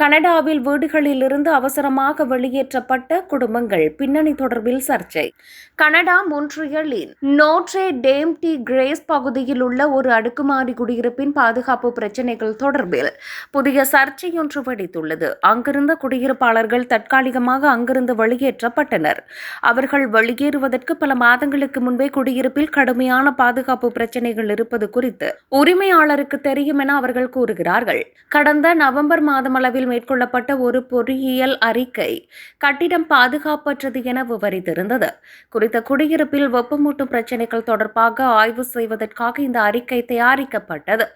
கனடாவில் வீடுகளில் இருந்து அவசரமாக வெளியேற்றப்பட்ட குடும்பங்கள் பின்னணி தொடர்பில் சர்ச்சை. கனடா மொன்ட்ரியலின் நோட்ரே டேம் டி கிரேஸ் பகுதியில் உள்ள ஒரு அடுக்குமாடி குடியிருப்பின் பாதுகாப்பு பிரச்சினைகள் தொடர்பில் புதிய சர்ச்சையொன்று வெடித்துள்ளது. அங்கிருந்த குடியிருப்பாளர்கள் தற்காலிகமாக அங்கிருந்து வெளியேற்றப்பட்டனர். அவர்கள் வெளியேறுவதற்கு பல மாதங்களுக்கு முன்பே குடியிருப்பில் கடுமையான பாதுகாப்பு பிரச்சினைகள் இருப்பது குறித்து உரிமையாளருக்கு தெரியும் என அவர்கள் கூறுகிறார்கள். கடந்த நவம்பர் மாதமளவில் மேற்கொள்ளப்பட்ட ஒரு பொறியியல் அறிக்கை கட்டிடம் பாதுகாப்பற்றது என விவரித்திருந்தது. குறித்த குடியிருப்பில் வெப்பமூட்டும் பிரச்சினைகள் தொடர்பாக ஆய்வு செய்வதற்காக இந்த அறிக்கை தயாரிக்கப்பட்டது.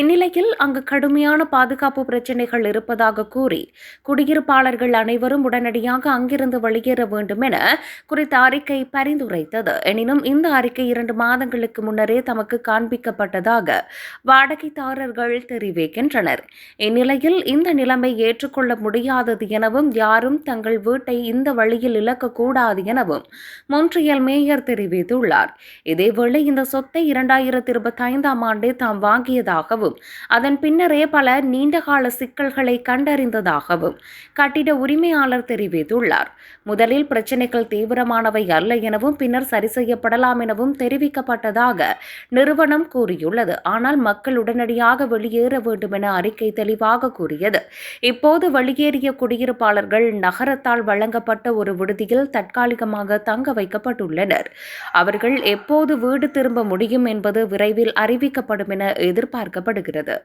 இந்நிலையில் அங்கு கடுமையான பாதுகாப்பு பிரச்சினைகள் இருப்பதாக கூறி குடியிருப்பாளர்கள் அனைவரும் உடனடியாக அங்கிருந்து வெளியேற வேண்டும் என குறித்த அறிக்கை பரிந்துரைத்தது. எனினும் இந்த அறிக்கை இரண்டு மாதங்களுக்கு முன்னரே தமக்கு காண்பிக்கப்பட்டதாக வாடகைதாரர்கள் தெரிவிக்கின்றனர். இந்நிலையில் இந்த நிலைமை ஏற்றுக்கொள்ள முடியாதது எனவும் யாரும் தங்கள் வீட்டை இந்த வழியில் இழக்கக்கூடாது எனவும் மொன்றியல் மேயர் தெரிவித்துள்ளார். இதேவேளை இந்த சொத்தை இரண்டாயிரத்தி இருபத்தி ஐந்தாம் ஆண்டு தாம் வாங்கியதாகவும் அதன் பின்னரே பல நீண்டகால சிக்கல்களை கண்டறிந்ததாகவும் கட்டிட உரிமையாளர் தெரிவித்துள்ளார். முதலில் பிரச்சினைகள் தீவிரமானவை அல்ல எனவும் பின்னர் சரி செய்யப்படலாம் எனவும் தெரிவிக்கப்பட்டதாக நிறுவனம் கூறியுள்ளது. ஆனால் மக்கள் உடனடியாக வெளியேற வேண்டும் என அறிக்கை தெளிவாக கூறியது. இப்போது வெளியேறிய குடியிருப்பாளர்கள் நகரத்தால் வழங்கப்பட்ட ஒரு விடுதியில் தற்காலிகமாக தங்க வைக்கப்பட்டுள்ளனர். அவர்கள் எப்போது வீடு திரும்ப முடியும் என்பது விரைவில் அறிவிக்கப்படும் என எதிர்பார்க்கப்படுகிறது.